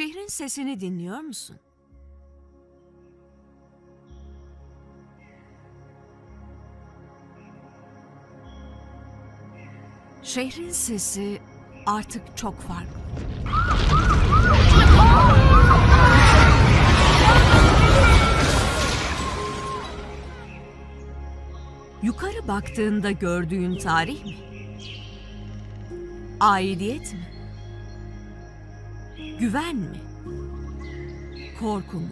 Şehrin sesini dinliyor musun? Şehrin sesi artık çok farklı. Yukarı baktığında gördüğün tarih mi? Aidiyet mi? Güven mi? Korku mu?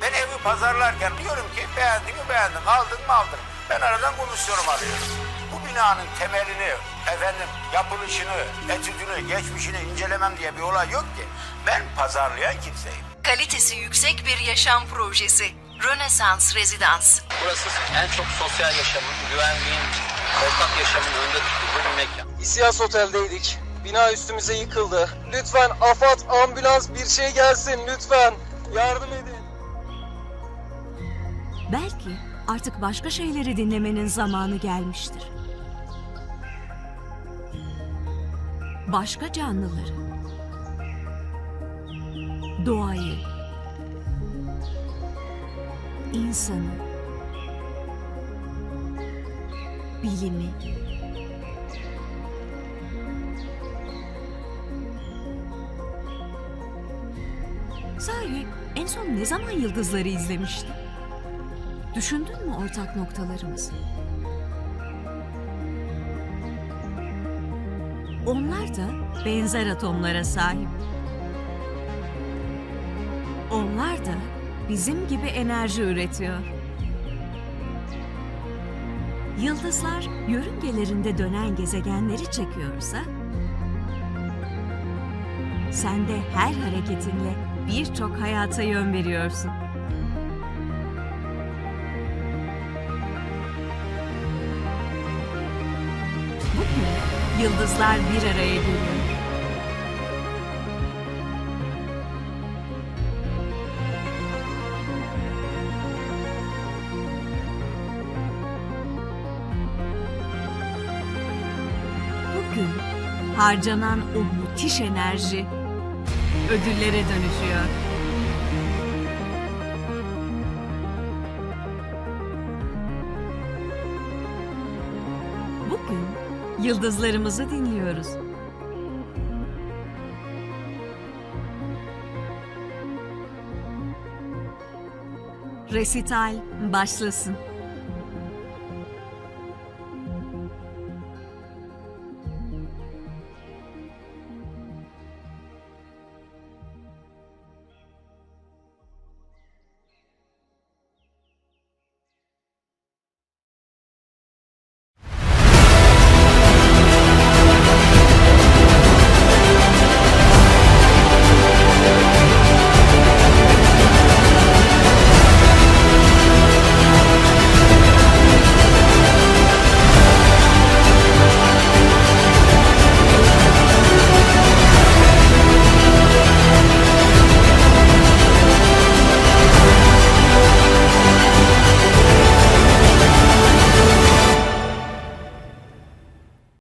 Ben evi pazarlarken diyorum ki beğendin mi beğendin, aldın mı aldın. Ben aradan komisyonum alıyorum. Bu binanın temelini, efendim yapılışını, etüdünü, geçmişini incelemem diye bir olay yok ki. Ben pazarlayan kimseyim. Kalitesi yüksek bir yaşam projesi. Rönesans Rezidans. Burası en çok sosyal yaşamın, güvenliğin, ortak yaşamın önde tutulduğu bir mekan. İsiyas Otel'deydik. Bina üstümüze yıkıldı. Lütfen AFAD, ambulans bir şey gelsin lütfen. Yardım edin. Belki artık başka şeyleri dinlemenin zamanı gelmiştir. Başka canlıları. Doğayı. insanı. Bilimi. Sahi en son ne zaman yıldızları izlemiştin? Düşündün mü ortak noktalarımızı? Onlar da benzer atomlara sahip. Onlar da bizim gibi enerji üretiyor. Yıldızlar yörüngelerinde dönen gezegenleri çekiyorsa, sen de her hareketinle birçok hayata yön veriyorsun. Bugün yıldızlar bir araya geliyor. Bugün harcanan o müthiş enerji ödüllere dönüşüyor. Bugün yıldızlarımızı dinliyoruz. Resital başlasın.